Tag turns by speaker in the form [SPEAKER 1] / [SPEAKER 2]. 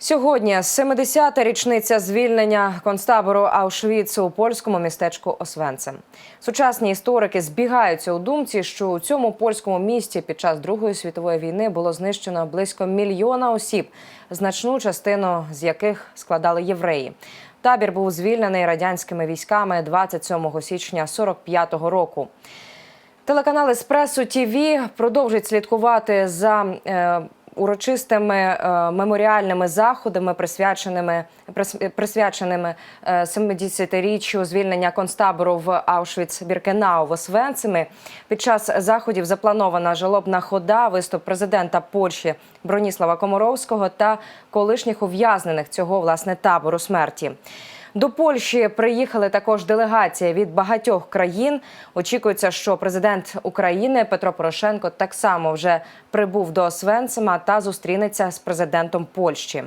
[SPEAKER 1] Сьогодні 70-та річниця звільнення концтабору Аушвіцу у польському містечку Освенцим. Сучасні історики збігаються у думці, що у цьому польському місті під час Другої світової війни було знищено близько мільйона осіб, значну частину з яких складали євреї. Табір був звільнений радянськими військами 27 січня 45-го року. Телеканал Еспресо ТІВІ продовжить слідкувати за е, урочистими е, меморіальними заходами, присвяченими прис- присвяченими е, 70-річчю звільнення концтабору в Аушвіц-Біркенау в Освенцимі. Під час заходів запланована жалобна хода, виступ президента Польщі Броніслава Комаровського та колишніх ув'язнених цього власне табору смерті. До Польщі приїхали також делегація від багатьох країн. Очікується, що президент України Петро Порошенко так само вже прибув до Освенцима та зустрінеться з президентом Польщі.